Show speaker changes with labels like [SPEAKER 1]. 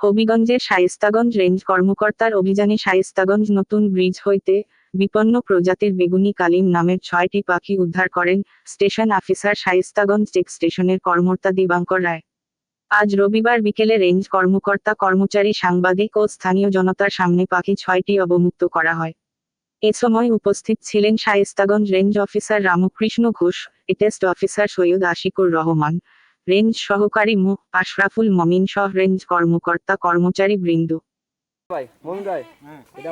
[SPEAKER 1] হবিগঞ্জের শায়েস্তাগঞ্জ রেঞ্জ কর্মকর্তার অভিযানে শায়েস্তাগঞ্জ নতুন ব্রিজ হইতে বিপন্ন প্রজাতির বেগুনি কালিম নামের ছয়টি পাখি উদ্ধার করেন স্টেশন অফিসার শায়েস্তাগঞ্জ চেক স্টেশনের কর্মকর্তা দিবাঙ্কর রায়। আজ রবিবার বিকেলে রেঞ্জ কর্মকর্তা কর্মচারী সাংবাদিক ও স্থানীয় জনতার সামনে পাখি ছয়টি অবমুক্ত করা হয়। এ সময় উপস্থিত ছিলেন Shaistaganj range officer Ramkrishna Ghosh attest officer Syed Ashikur Rahman range সহকারী মো আশরাফুল মমিন সহ রেঞ্জ কর্মকর্তা কর্মচারী বৃন্দ
[SPEAKER 2] ভাই মমিন ভাই
[SPEAKER 3] হ্যাঁ
[SPEAKER 2] এটা